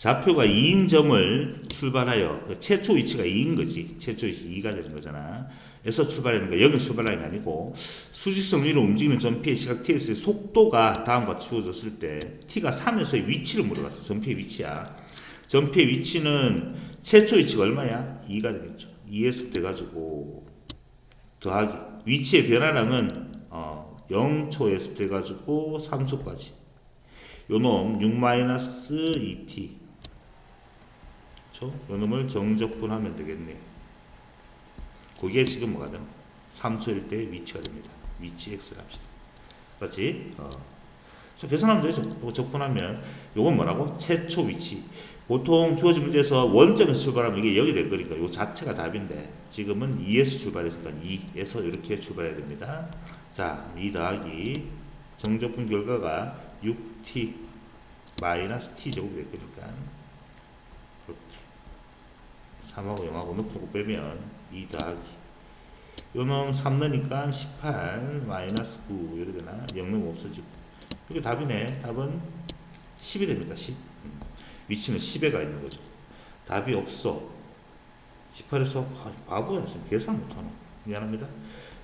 좌표가 2인 점을 출발하여 그 최초 위치가 2인 거지. 최초 위치 2가 되는 거잖아. 에서 출발하는 거 여기 출발하는 게 아니고 수직선 위로 움직이는 점피의 시각 tx의 속도가 다음과 주어졌을 때 t가 3에서의 위치를 물어봤어. 점피의 위치야. 점피의 위치는 최초 위치가 얼마야? 2가 되겠죠. 2에서 돼가지고 더하기 위치의 변화량은 어, 0초에서 돼가지고 3초까지 요놈 6-2t 그쵸? 요놈을 정적분하면 되겠네 그게 지금 뭐가 되나 3초일 때 위치가 됩니다 위치 x를 합시다 그렇지? 어. 그래서 계산하면 되죠 적분하면 요건 뭐라고? 최초 위치 보통 주어진 문제에서 원점에서 출발하면 이게 여기 될 거니까 요 자체가 답인데 지금은 2에서 출발했으니까 2에서 이렇게 출발해야 됩니다. 자, 2 더하기 정적분 결과가 6t 마이너스 t 제곱이 될 거니까 그렇게 3하고 0하고 넣고 빼면 2 더하기. 요놈 3 넣으니까 18 마이너스 9 이렇게 되나? 0 넣으면 없어지고. 이게 답이네. 답은 10이 됩니까? 10 음. 위치는 10에 가 있는 거죠. 답이 없어. 18에서 아, 바보야. 지금 계산 못하노. 미안합니다.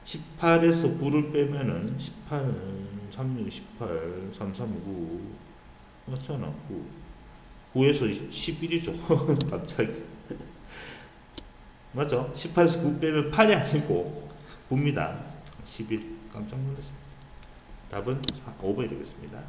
18에서 9를 빼면은 18 36 18 339 맞잖아. 9 9에서 11이죠. 갑자기 맞죠? 18에서 9 빼면 8이 아니고 9입니다. 11 깜짝 놀랐습니다. 답은 5번이 되겠습니다